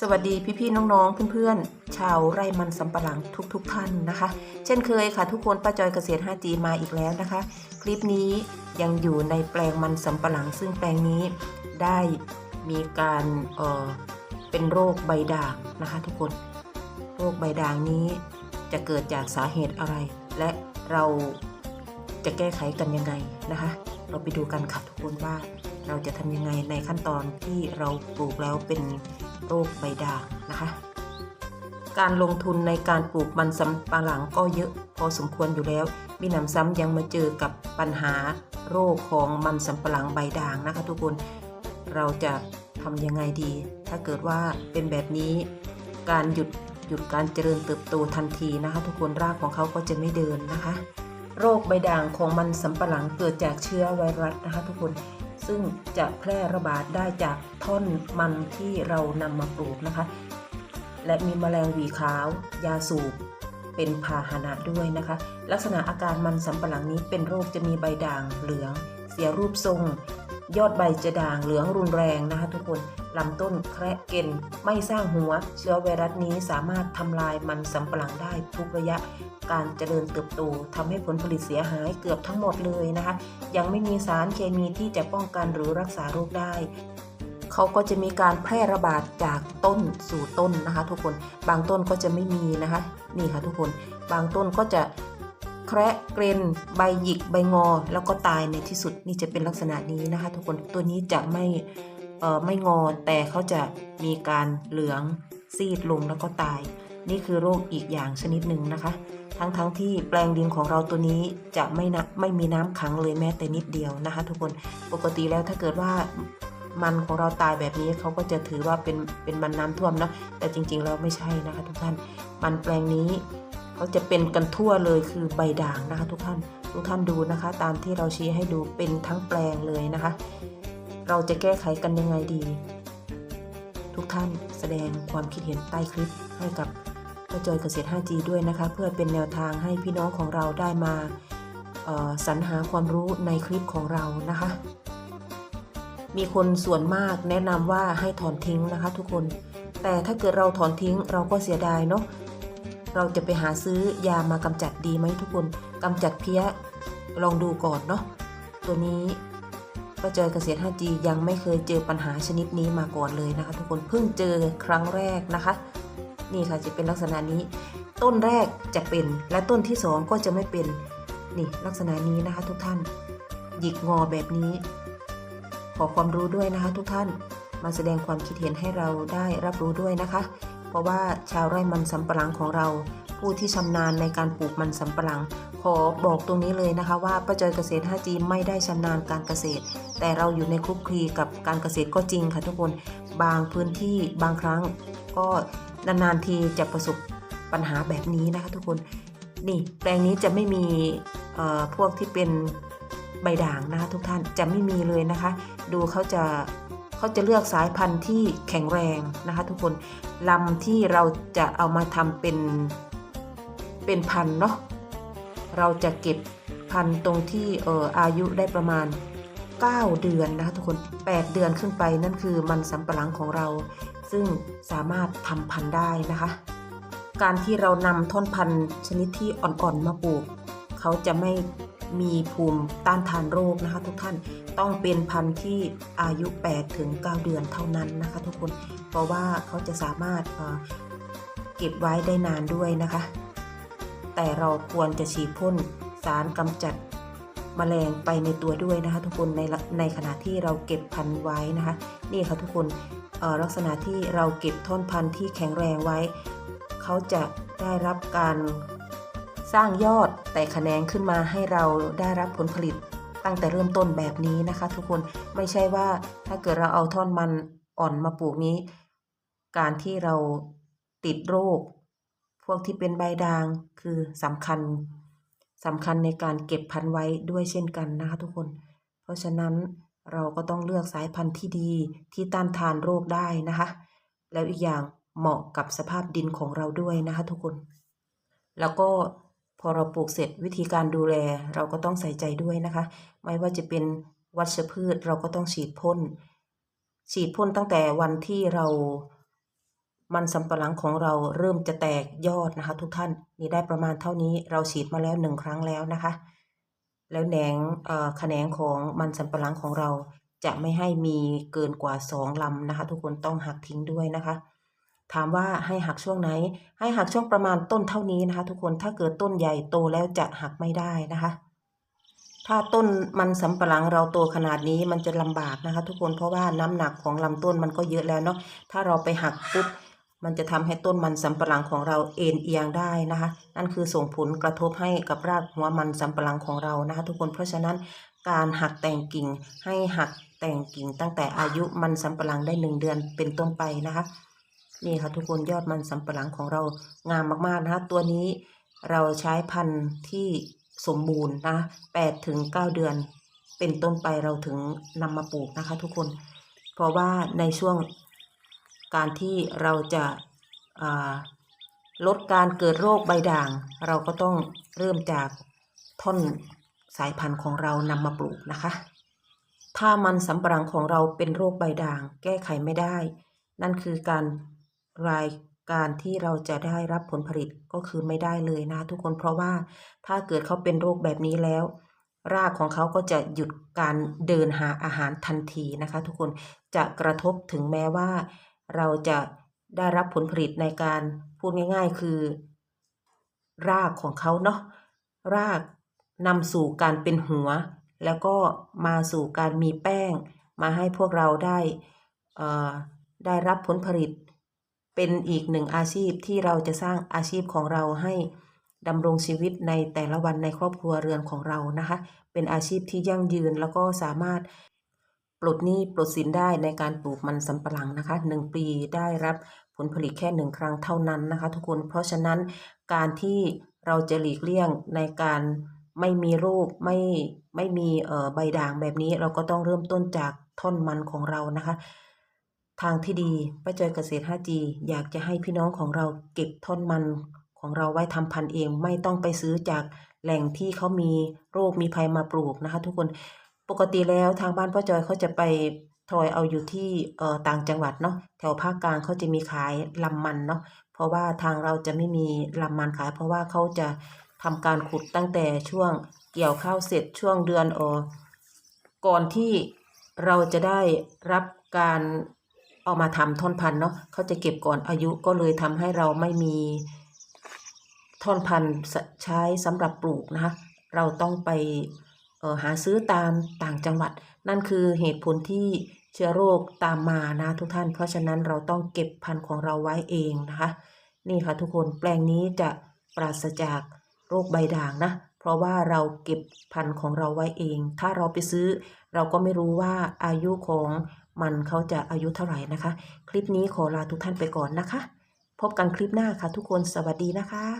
สวัสดีพี่ๆน้องๆเพื่อนๆ ชาวไร่มันสำปะหลังทุกๆทท่านนะคะ เช่นเคยค่ะทุกคนป้าจอยเกษตร 5G มาอีกแล้วนะคะ คลิปนี้ยังอยู่ในแปลงมันสำปะหลัง ซึ่งแปลงนี้ได้มีการเอ่อเป็นโรคใบด่างนะคะ ทุกคนโรคใบด่างนี้จะเกิดจากสาเหตุอะไร และเราจะแก้ไขกันยังไงนะคะ เราไปดูกันค่ะทุกคนว่าเราจะทำยังไงในขั้นตอนที่เราปลูกแล้วเป็น โรคใบด่างนะคะ การลงทุนในการปลูกมันสำปะหลังก็เยอะพอสมควรอยู่แล้วมีหนำซ้ำยังมาเจอกับปัญหาโรคของมันสำปะหลังใบด่างนะคะ ทุกคนเราจะทำยังไงดี ถ้าเกิดว่าเป็นแบบนี้การหยุดหยุดการเจริญเติบโตทันทีนะคะ ทุกคนรากของเขาก็จะไม่เดินนะคะ โรคใบด่างของมันสำปะหลังเกิดจากเชื้อไวรัสนะคะ ทุกคน ซึ่งจะแพร่ระบาดได้จากท่อนมันที่เรานำมาปลูกนะคะ และมีแมลงวีขาว ยาสูบ เป็นพาหนะด้วยนะคะ ลักษณะอาการมันสำปะหลังนี้เป็นโรคจะมีใบด่างเหลือง เสียรูปทรง ยอดใบจะด่างเหลืองรุนแรงนะคะทุกคน ลำต้นแคระเกนไม่สร้างหัว เชื้อไวรัสนี้สามารถทำลายมันสำปะหลังได้ทุกระยะการเจริญเติบโตทำให้ผลผลิตเสียหายเกือบทั้งหมดเลยนะคะ ยังไม่มีสารเคมีที่จะป้องกันหรือรักษาโรคได้ เขาก็จะมีการแพร่ระบาดจากต้นสู่ต้นนะคะ ทุกคนบางต้นก็จะไม่มีนะคะ นี่ค่ะทุกคนบางต้นก็จะแคระเกรนใบหยิกใบงอ แล้วก็ตายในที่สุดนี่จะเป็นลักษณะนี้นะคะ ทุกคนตัวนี้จะไม่ ไม่งอแต่เขาจะมีการเหลืองซีดลงแล้วก็ตาย นี่คือโรคอีกอย่างชนิดหนึ่งนะคะ ทั้งทั้งๆที่แปลงดินของเราตัวนี้จะไม่นะไม่มีน้ำขังเลยแม้แต่นิดเดียวนะคะ ทุกคนปกติแล้วถ้าเกิดว่ามันของเราตายแบบนี้เขาก็จะถือว่าเป็นเป็นมันน้ำท่วมนะแต่จริงๆแล้วไม่ใช่นะคะ ทุกท่าน มันแปลงนี้เขาจะเป็นกันทั่วเลยคือใบด่างนะคะ ทุกท่านทุกท่านดูนะคะ ตามที่เราชี้ให้ดูเป็นทั้งแปลงเลยนะคะ เราจะแก้ไขกันยังไงดี ทุกท่านแสดงความคิดเห็นใต้คลิปให้กับป้าจอยเกษตร 5G ด้วยนะคะ เพื่อเป็นแนวทางให้พี่น้องของเราได้มาสรรหาความรู้ในคลิปของเรานะคะ มีคนส่วนมากแนะนำว่าให้ถอนทิ้งนะคะ ทุกคน แต่ถ้าเกิดเราถอนทิ้งเราก็เสียดายเนาะ เราจะไปหาซื้อยามากำจัดดีไหมทุกคนกำจัดเพี้ยลองดูก่อนเนาะ ตัวนี้ ป้าจอยเกษตร 5G ยังไม่เคยเจอปัญหาชนิดนี้มาก่อนเลยนะคะ ทุกคนเพิ่งเจอครั้งแรกนะคะ นี่ค่ะจะเป็นลักษณะนี้ ต้นแรกจะเป็นและต้นที่สองก็จะไม่เป็นนี่ลักษณะนี้นะคะ ทุกท่านหยิกงอแบบนี้ ขอความรู้ด้วยนะคะ ทุกท่านมาแสดงความคิดเห็นให้เราได้รับรู้ด้วยนะคะ เพราะว่าชาวไร่มันสำปะหลังของเรา ผู้ที่ชำนาญในการปลูกมันสำปะหลัง ขอบอกตรงนี้เลยนะคะว่าป้าจอยเกษตร 5G ไม่ได้ชำนาญการเกษตร แต่เราอยู่ในคลุกคลีกับการเกษตรก็จริงค่ะทุกคน บางพื้นที่บางครั้ง ก็นานๆทีจะประสบปัญหาแบบนี้นะคะทุกคน นี่แปลงนี้จะไม่มีพวกที่เป็นใบด่างนะคะทุกท่านจะไม่มีเลยนะคะ ดูเขาจะเขาจะเลือกสายพันธุ์ที่แข็งแรงนะคะทุกคนลำที่เราจะเอามาทำเป็นเป็นพันธุ์เนาะ เราจะเก็บพันตรงที่เอ่ออายุได้ประมาณ 9 เดือนนะคะทุกคน 8 เดือนขึ้นไปนั่นคือมันสำปะหลังของเรา ซึ่งสามารถทำพันธุ์ได้นะคะ การที่เรานำท่อนพันธุ์ชนิดที่อ่อนๆมาปลูก เขาจะไม่มีภูมิต้านทานโรคนะคะ ทุกท่านต้องเป็นพันธุ์ที่อายุ 8 ถึง 9 เดือนเท่านั้นนะคะ ทุกคนเพราะว่าเขาจะสามารถเเก็บไว้ได้นานด้วยนะคะ แต่เราควรจะฉีดพ่นสารกำจัดแมลงไปในตัวด้วยนะคะ ทุกคนในในขณะที่เราเก็บพันธุ์ไว้นะคะ นี่ค่ะทุกคนลักษณะที่เราเก็บท่อนพันธุ์ที่แข็งแรงไว้ เขาจะได้รับการสร้างยอดแต่แขนงขึ้นมาให้เราได้รับผลผลิตตั้งแต่เริ่มต้นแบบนี้นะคะ ทุกคนไม่ใช่ว่าถ้าเกิดเราเอาท่อนมันอ่อนมาปลูกนี้ การที่เราติดโรค พวกที่เป็นใบด่างคือสำคัญสำคัญในการเก็บพันธุ์ไว้ด้วยเช่นกันนะคะทุกคน เพราะฉะนั้นเราก็ต้องเลือกสายพันธุ์ที่ดีที่ต้านทานโรคได้นะคะ แล้วอีกอย่างเหมาะกับสภาพดินของเราด้วยนะคะทุกคน แล้วก็พอเราปลูกเสร็จวิธีการดูแลเราก็ต้องใส่ใจด้วยนะคะ ไม่ว่าจะเป็นวัชพืชเราก็ต้องฉีดพ่นฉีดพ่นตั้งแต่วันที่เรา มันสำปะหลังของเราเริ่มจะแตกยอดนะคะ ทุกท่านนี่ได้ประมาณเท่านี้เราฉีดมาแล้วหนึ่งครั้งแล้วนะคะ แล้วแหนงเอ่อแขนงของมันสำปะหลังของเราจะไม่ให้มีเกินกว่าสองลำนะคะ ทุกคนต้องหักทิ้งด้วยนะคะ ถามว่าให้หักช่วงไหน ให้หักช่วงประมาณต้นเท่านี้นะคะ ทุกคนถ้าเกิดต้นใหญ่โตแล้วจะหักไม่ได้นะคะ ถ้าต้นมันสำปะหลังเราโตขนาดนี้มันจะลำบากนะคะ ทุกคนเพราะว่าน้ำหนักของลำต้นมันก็เยอะแล้วเนาะถ้าเราไปหักปุ๊บ มันจะทำให้ต้นมันสำปะหลังของเราเอ็นเอียงได้นะคะ นั่นคือส่งผลกระทบให้กับรากหัวมันสำปะหลังของเรานะคะ ทุกคนเพราะฉะนั้นการหักแต่งกิ่งให้หักแต่งกิ่งตั้งแต่อายุมันสำปะหลังได้หนึ่งเดือนเป็นต้นไปนะคะนี่ค่ะทุกคนยอดมันสำปะหลังของเรางามมากๆนะคะตัวนี้เราใช้พันธุ์ที่สมบูรณ์นะแปดถึงเก้าเดือนเป็นต้นไปเราถึงนำมาปลูกนะคะ ทุกคน เพราะว่าในช่วง การที่เราจะาลดการเกิดโรคใบด่าง เราก็ต้องเริ่มจากท่อนสายพันธุ์ของเรานำมาปลูกนะคะ ถ้ามันสำปะหลังของเราเป็นโรคใบด่าง แก้ไขไม่ได้ นั่นคือการรายการที่เราจะได้รับผลผลิตก็คือไม่ได้เลยนะ ทุกคนเพราะว่าถ้าเกิดเขาเป็นโรคแบบนี้แล้ว รากของเขาก็จะหยุดการเดินหาอาหารทันทีนะคะ ทุกคนจะกระทบถึงแม้ว่า เราจะได้รับผลผลิตในการพูดง่าย ๆ คือ รากของเขาเนาะรากนำสู่การเป็นหัว แล้วก็มาสู่การมีแป้ง มาให้พวกเราได้ได้รับผลผลิต เป็นอีกหนึ่งอาชีพที่เราจะสร้างอาชีพของเราให้ดำรงชีวิตในแต่ละวันในครอบครัวเรือนของเรานะคะ เป็นอาชีพที่ยั่งยืนแล้วก็สามารถ ปลดหนี้ปลดสินได้ในการปลูกมันสำปะหลังนะคะหนึ่งปีได้รับผลผลิตแค่หนึ่งครั้งเท่านั้นนะคะ ทุกคนเพราะฉะนั้นการที่เราจะหลีกเลี่ยงในการไม่มีโรคไม่ไม่มีเอ่อใบด่างแบบนี้ เราก็ต้องเริ่มต้นจากท่อนมันของเรานะคะ ทางที่ดีป้าจอยเกษตร 5G อยากจะให้พี่น้องของเราเก็บท่อนมันของเราไว้ทำพันธุ์เอง ไม่ต้องไปซื้อจากแหล่งที่เขามีโรคมีภัยมาปลูกนะคะ ทุกคน ปกติแล้วทางบ้านป้าจอยเขาจะไปถอยเอาอยู่ที่เอ่อต่างจังหวัดเนาะแถวภาคกลางเขาจะมีขายลำมันเนาะเพราะว่าทางเราจะไม่มีลำมันขาย เพราะว่าเขาจะทำการขุดตั้งแต่ช่วงเกี่ยวข้าวเสร็จช่วงเดือนออก่อนที่เราจะได้รับการเอามาทำท่อนพันเนาะเขาจะเก็บก่อนอายุก็เลยทำให้เราไม่มีท่อนพันใช้สำหรับปลูกนะคะเราต้องไป หาซื้อตามต่างจังหวัด นั่นคือเหตุผลที่เชื้อโรคตามมานะทุกท่าน เพราะฉะนั้นเราต้องเก็บพันธุ์ของเราไว้เองนะคะ นี่ค่ะทุกคนแปลงนี้จะปราศจากโรคใบด่างนะ เพราะว่าเราเก็บพันธุ์ของเราไว้เอง ถ้าเราไปซื้อ เราก็ไม่รู้ว่าอายุของมันเขาจะอายุเท่าไหร่นะคะ คลิปนี้ขอลาทุกท่านไปก่อนนะคะ พบกันคลิปหน้าค่ะทุกคนสวัสดีนะคะ